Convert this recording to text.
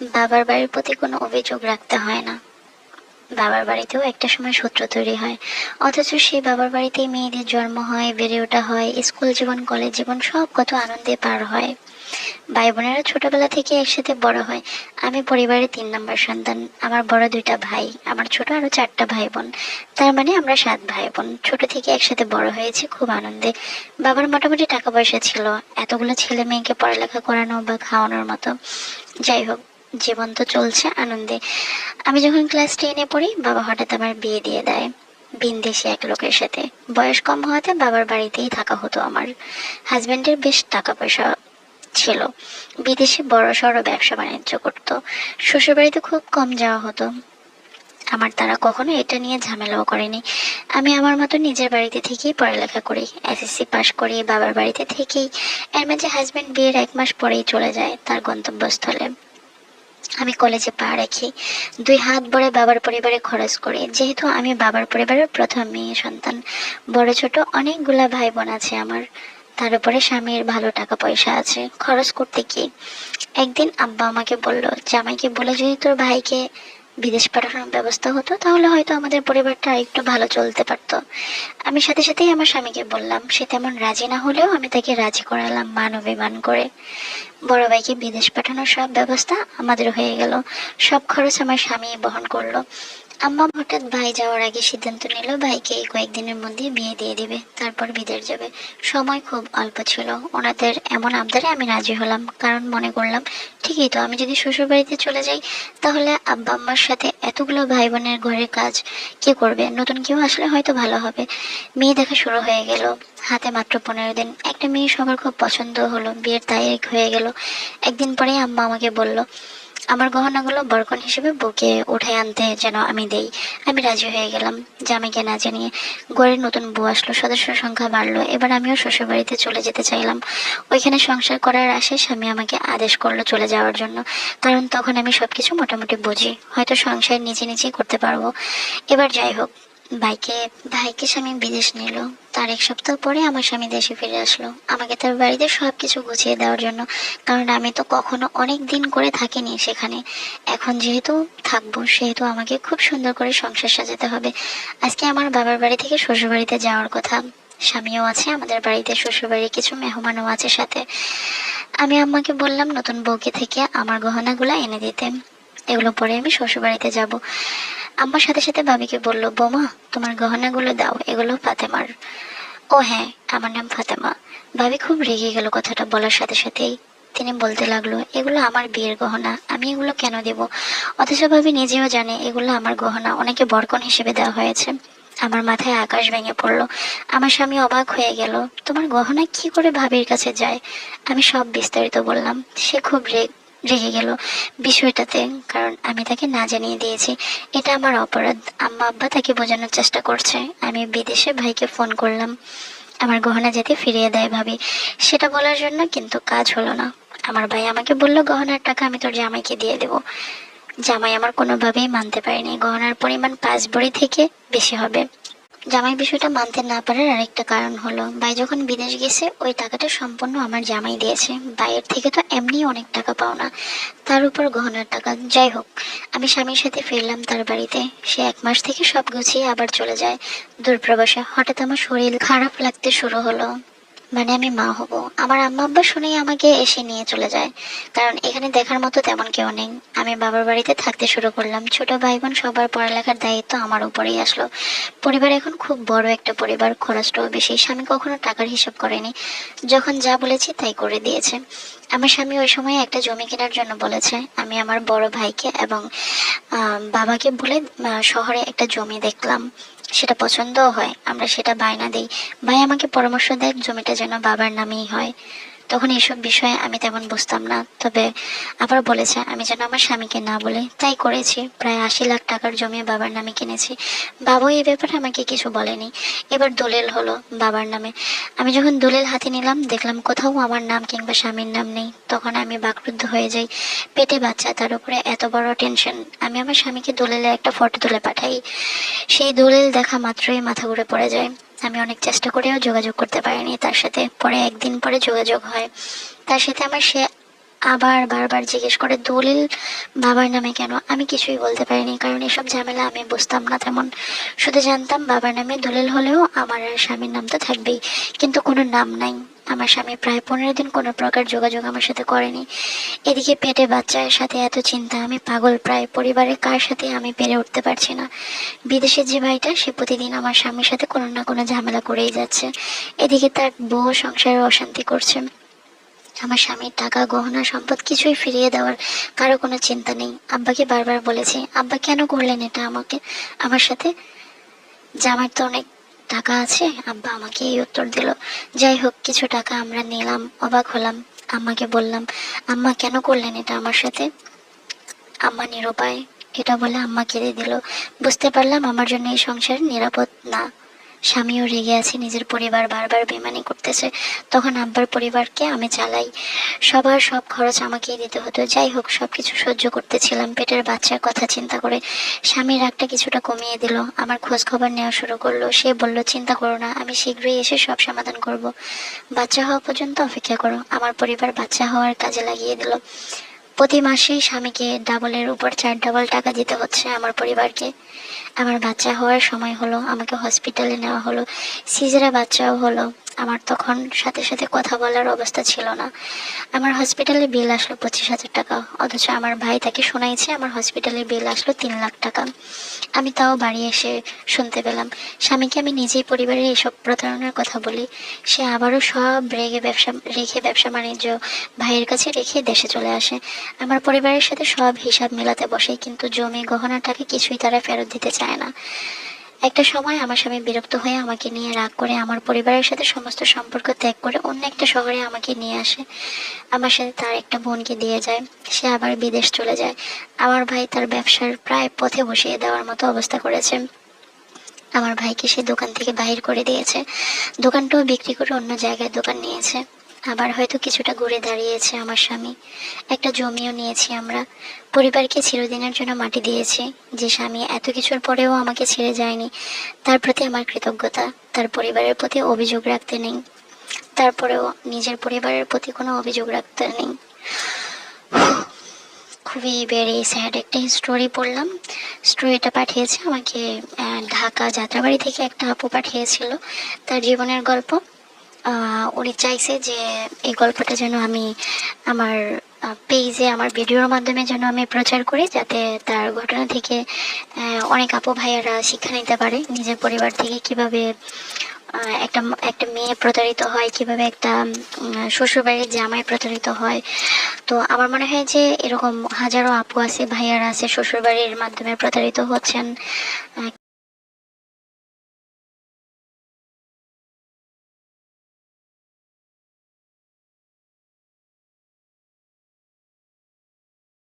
বাবার বাড়ির প্রতি কোনো অভিযোগ রাখতে হয় না। বাবার বাড়িতেও একটা সময় সূত্র তৈরি হয়। অথচ সেই বাবার বাড়িতেই মেয়েদের জন্ম হয়, বেড়ে ওঠা হয়, স্কুল জীবন, কলেজ জীবন, সব কত আনন্দে পার হয়। ভাই বোনেরা ছোটবেলা থেকে একসাথে বড় হয়। আমি পরিবারের তিন নম্বর সন্তান, আমার বড় দুইটা ভাই, আমার ছোট আরও চারটা ভাই বোন তার মানে আমরা সাত ভাই বোন ছোট থেকে একসাথে বড় হয়েছি খুব আনন্দে। বাবার মোটামুটি টাকা পয়সা ছিল, এতগুলো ছেলে মেয়েকে পড়ালেখা করানো বা খাওয়ানোর মতো। যাই হোক জীবন তো চলছে আনন্দে। আমি যখন ক্লাস টেনে পড়ি, বাবা হঠাৎ আমার বিয়ে দিয়ে দেয় বিন্দেশি এক লোকের সাথে। বয়স কম হওয়াতে বাবার বাড়িতেই থাকা হতো আমার। হাজবেন্ডের বেশ টাকা পয়সা ছিল। বিদেশে বড় সড়ো ব্যবসা বাণিজ্য করতো। শ্বশুরবাড়িতে খুব কম যাওয়া হতো। আমার তারা কখনো এটা নিয়ে ঝামেলাও করেনি। আমি আমার মতো নিজের বাড়িতে থেকেই পড়ালেখা করি। এসএসসি পাশ করি, বাবার বাড়িতে থেকেই। এর মাঝে হাজবেন্ড বিয়ের এক মাস পরেই চলে যায় তার গন্তব্যস্থলে। আমি কলেজে পা রাখি। দুই হাত ভরে বাবার পরিবারে খরচ করি। যেহেতু আমি বাবার পরিবারের প্রথম মেয়ে সন্তান, বড় ছোট অনেকগুলা ভাই বোন আছে আমার। তার উপরে স্বামীর ভালো টাকা পয়সা আছে। খরচ করতে কি একদিন আব্বা আমাকে বলল, জামাইকে বলে যদি তোর ভাইকে বিদেশ পাঠানোর ব্যবস্থা হতো, তাহলে হয়তো আমাদের পরিবারটা একটু ভালো চলতে পারত। আমি সাথে সাথেই আমার স্বামীকে বললাম, সে তেমন রাজি না হলেও আমি তাকে রাজি করালাম মান অভিমান করে। বড় ভাইকে বিদেশ পাঠানোর সব ব্যবস্থা আমাদের হয়ে গেল। সব খরচ আমার স্বামী বহন করল। আম্মা হঠাৎ ভাই যাওয়ার আগে সিদ্ধান্ত নিল, ভাইকে এই কয়েকদিনের মধ্যে বিয়ে দিয়ে দিবে, তারপর বিদেশ যাবে। সময় খুব অল্প ছিল। ওনাদের এমন আবদারে আমি রাজি হলাম, কারণ মনে করলাম, ঠিকই তো, আমি যদি শ্বশুর বাড়িতে চলে যাই, তাহলে আব্বা আম্মার সাথে এতগুলো ভাই বোনের ঘরের কাজ কে করবে? নতুন কেউ আসলে হয়তো ভালো হবে। মেয়ে দেখা শুরু হয়ে গেল। হাতে মাত্র পনেরো দিন। একটা মেয়ে সবার খুব পছন্দ হলো। বিয়ের তারিখ হয়ে গেল। একদিন পরেই আম্মা আমাকে বলল আমার গহনাগুলো বরকন হিসেবে বুকে উঠে আনতে যেন আমি দেই। আমি রাজি হয়ে গেলাম। জামাইকে না জানিয়ে গড়ে নতুন বউ আসলো। সদস্য সংখ্যা বাড়লো। এবার আমিও শ্বশুরবাড়িতে চলে যেতে চাইলাম। ওইখানে সংসার করার আশে স্বামী আমাকে আদেশ করল চলে যাওয়ার জন্য। কারণ তখন আমি সবকিছু মোটামুটি বুঝি। হয়তো সংসার নিজে নিজেই করতে পারব। এবার যাই হোক ভাইকে ভাইকে স্বামী বিদেশ নিল। তার এক সপ্তাহ পরে আমার স্বামী দেশে ফিরে আসলো। আমাকে তার বাড়িতে সব কিছু গুছিয়ে দেওয়ার জন্য, কারণ আমি তো কখনো অনেক দিন করে থাকিনি সেখানে। এখন যেহেতু থাকব, সেহেতু আমাকে খুব সুন্দর করে সংসার সাজাতে হবে। আজকে আমার বাবার বাড়ি থেকে শ্বশুর বাড়িতে যাওয়ার কথা। স্বামীও আছে, আমাদের বাড়িতে শ্বশুর বাড়ির কিছু মেহমানও আছে সাথে। আমি আম্মাকে বললাম নতুন বউকে থেকে আমার গহনাগুলো এনে দিতে। এগুলো পরে আমি শ্বশুর বাড়িতে যাব। আম্মার সাথে সাথে ভাবিকে বলল, বোমা, তোমার গহনাগুলো দাও, এগুলো ফাতেমার। ও হ্যাঁ আমার নাম ফাতেমা। ভাবি খুব রেগে গেল কথাটা বলার সাথে সাথেই। তিনি বলতে লাগল, এগুলো আমার বিয়ের গহনা, আমি এগুলো কেন দেব? অথচ ভাবি নিজেও জানে, এগুলো আমার গহনা, অনেকে বরকন হিসেবে দেওয়া হয়েছে। আমার মাথায় আকাশ ভেঙে পড়ল। আমার স্বামী অবাক হয়ে গেল, তোমার গহনা কি করে ভাবির কাছে যায়? আমি সব বিস্তারিত বললাম। সে খুব রেগ রেগে গেল বিষয়টাতে, কারণ আমি তাকে না জানিয়ে দিয়েছি। এটা আমার অপরাধ। আম্মা আব্বা তাকে বোঝানোর চেষ্টা করছে। আমি বিদেশে ভাইকে ফোন করলাম। আমার গহনা যাতে ফিরিয়ে দেয় ভাবি। সেটা বলার জন্য কিন্তু কাজ হলো না। আমার ভাই আমাকে বলল, গহনার টাকা আমি তোর জামাইকে দিয়ে দেবো। জামাই আমার কোনোভাবেই মানতে পারেনি। গহনার পরিমাণ পাঁচ বড়ি থেকে বেশি হবে। জামাই বিষয়টা মানতে না পারার আরেকটা কারণ হলো, ভাই যখন বিদেশ গেছে, ওই টাকাটা সম্পূর্ণ আমার জামাই দিয়েছে। বাইরের থেকে তো এমনি অনেক টাকা পাও না। তার উপর গহনার টাকা, যাই হোক, আমি স্বামীর সাথে ফিরলাম তার বাড়িতে। সে এক মাস থেকে সব গুছিয়ে আবার চলে যায়। দূরপ্রবাসে হঠাৎ আমার শরীর খারাপ লাগতে শুরু হলো। মানে আমি মা হব। আমার আম্মা আব্বা শুনেই আমাকে এসে নিয়ে চলে যায়। কারণ এখানে দেখার মতো তেমন কেউ নেই। আমি বাবার বাড়িতে থাকতে শুরু করলাম। ছোট ভাই বোন সবার পড়ালেখার দায়িত্ব আমার উপরেই আসলো। পরিবার এখন খুব বড় একটা পরিবার। খরচটাও বেশি। স্বামী কখনো টাকার হিসাব করেনি। যখন যা বলেছি তাই করে দিয়েছে। আমার স্বামী ওই সময় একটা জমি কেনার জন্য বলেছে। আমি আমার বড় ভাইকে এবং বাবাকে বলে শহরে একটা জমি দেখলাম। সেটা পছন্দও হয়, আমরা সেটা বায়না দিই। ভাই, আমাকে পরামর্শ দেয় জমিটা যেন বাবার নামেই হয়। তখন এইসব বিষয়ে আমি তেমন বুঝতাম না। তবে আবার বলেছে, আমি যেন আমার স্বামীকে না বলে। তাই করেছি। প্রায় আশি লাখ টাকার জমি বাবার নামে কিনেছি। বাবু এই ব্যাপারে আমাকে কিছু বলেনি। এবার দলিল হলো বাবার নামে। আমি যখন দলিল হাতে নিলাম, দেখলাম কোথাও আমার নাম কিংবা স্বামীর নাম নেই। তখন আমি বাকরুদ্ধ হয়ে যাই। পেটে বাচ্চা, তার উপরে এত বড় টেনশন আমি আমার স্বামীকে দলিলে একটা ফটো তুলে পাঠাই। সেই দলিল দেখা মাত্রই মাথা ঘুরে পড়ে যায়। আমি অনেক চেষ্টা করেও যোগাযোগ করতে পারিনি তার সাথে। পরে একদিন পরে যোগাযোগ হয়। তার সাথে আমার সে আবার বারবার জিজ্ঞেস করে, দলিল বাবার নামে কেন? আমি কিছুই বলতে পারিনি, কারণ এসব ঝামেলা আমি বুঝতাম না তেমন। শুধু জানতাম বাবার নামে দলিল হলেও আমার আর স্বামীর নাম তো থাকবেই, কিন্তু কোনো নাম নাই। আমার স্বামী প্রায় পনেরো দিন কোনো প্রকার যোগাযোগ আমার সাথে করেনি। এদিকে পেটে বাচ্চার সাথে এত চিন্তা, আমি পাগল প্রায় পরিবারের কার সাথে আমি পেরে উঠতে পারছি না। বিদেশের যে ভাইটা, সে প্রতিদিন আমার স্বামীর সাথে কোনো না কোনো ঝামেলা করেই যাচ্ছে। এদিকে তার বউ সংসারে অশান্তি করছে। আমার স্বামীর টাকা, গহনা, সম্পদ কিছুই ফিরিয়ে দেওয়ার কারও কোনো চিন্তা নেই। আব্বাকে বারবার বলেছি, আব্বা কেন করলেন এটা আমাকে? আমার সাথে যে আমার তো অনেক টাকা আছে? আব্বা আমাকে এই উত্তর দিল। যাই হোক, কিছু টাকা আমরা নিলাম, অবাক হলাম। আম্মাকে বললাম, আম্মা, কেন করলেন এটা আমার সাথে? আম্মা নিরুপায়, এটা বলে আম্মা কেঁদে দিল। বুঝতে পারলাম আমার জন্য এই সংসার নিরাপদ না। স্বামীও রেগে আছে, নিজের পরিবার বারবার বেমানি করতেছে। তখন আব্বার পরিবারকে আমি চালাই। সবার সব খরচ আমাকেই দিতে হতো। যাই হোক সব কিছু সহ্য করতেছিলাম। পেটের বাচ্চার কথা চিন্তা করে স্বামীর রাগটা কিছুটা কমিয়ে দিল। আমার খোঁজ খবর নেওয়া শুরু করল। সে বলল, চিন্তা করো না, আমি শীঘ্রই এসে সব সমাধান করব। বাচ্চা হওয়া পর্যন্ত অপেক্ষা করো। আমার পরিবার বাচ্চা হওয়ার কাজে লাগিয়ে দিল। প্রতি মাসেই স্বামীকে ডাবলের উপর চার ডাবল টাকা দিতে হচ্ছে আমার পরিবারকে। আমার বাচ্চা হওয়ার সময় হলো, আমাকে হসপিটালে নেওয়া হলো সিজারা বাচ্চাও হলো। আমার তখন সাথে সাথে কথা বলার অবস্থা ছিল না। আমার হসপিটালে বিল আসলো পঁচিশ হাজার টাকা। অথচ আমার ভাই তাকে শোনাইছে, আমার হসপিটালে বিল আসলো তিন লাখ টাকা। আমি তাও বাড়ি এসে শুনতে পেলাম। স্বামীকে আমি নিজেই পরিবারের এসব প্রতারণার কথা বলি। সে আবারও সব রেগে ব্যবসা, রেখে ব্যবসা বাণিজ্য ভাইয়ের কাছে রেখে দেশে চলে আসে। আমার পরিবারের সাথে সব হিসাব মেলাতে বসে, কিন্তু জমি গহনা টাকা কিছুই তারা ফেরত দিতে চায় না। একটা সময় আমার স্বামী বিরক্ত হয়ে আমাকে নিয়ে রাগ করে আমার পরিবারের সাথে সমস্ত সম্পর্ক ত্যাগ করে অন্য একটা শহরে আমাকে নিয়ে আসে। আমার সাথে তার একটা বোনকে দিয়ে যায়। সে আবার বিদেশ চলে যায়। আমার ভাই তার ব্যবসার প্রায় পথে বসিয়ে দেওয়ার মতো অবস্থা করেছে। আমার ভাইকে সে দোকান থেকে বাহির করে দিয়েছে। দোকানটাও বিক্রি করে অন্য জায়গায় দোকান নিয়েছে। আবার হয়তো কিছুটা ঘুরে দাঁড়িয়েছে আমার স্বামী। একটা জমিও নিয়েছি আমরা। পরিবারকে চিরদিনের জন্য মাটি দিয়েছি। যে স্বামী এত কিছুর পরেও আমাকে ছেড়ে যায়নি, তার প্রতি আমার কৃতজ্ঞতা। তার পরিবারের প্রতি অভিযোগ রাখতে নেই। তারপরেও নিজের পরিবারের প্রতি কোনো অভিযোগ রাখতে নেই। খুবই ভেরি স্যাড একটা স্টোরি পড়লাম। স্টোরিটা পাঠিয়েছে আমাকে ঢাকা যাত্রাবাড়ি থেকে একটা আপু পাঠিয়েছিল। তার জীবনের গল্প। উনি চাইছে যে এই গল্পটা যেন আমি আমার পেজে আমার ভিডিওর মাধ্যমে যেন আমি প্রচার করি, যাতে তার ঘটনা থেকে অনেক আপু ভাইয়ারা শিক্ষা নিতে পারে, নিজের পরিবার থেকে কীভাবে একটা একটা মেয়ে প্রতারিত হয়, কীভাবে একটা শ্বশুরবাড়ির জামাই প্রতারিত হয়। তো আমার মনে হয় যে এরকম হাজারো আপু আছে, ভাইয়ারা আছে, শ্বশুরবাড়ির মাধ্যমে প্রতারিত হচ্ছেন।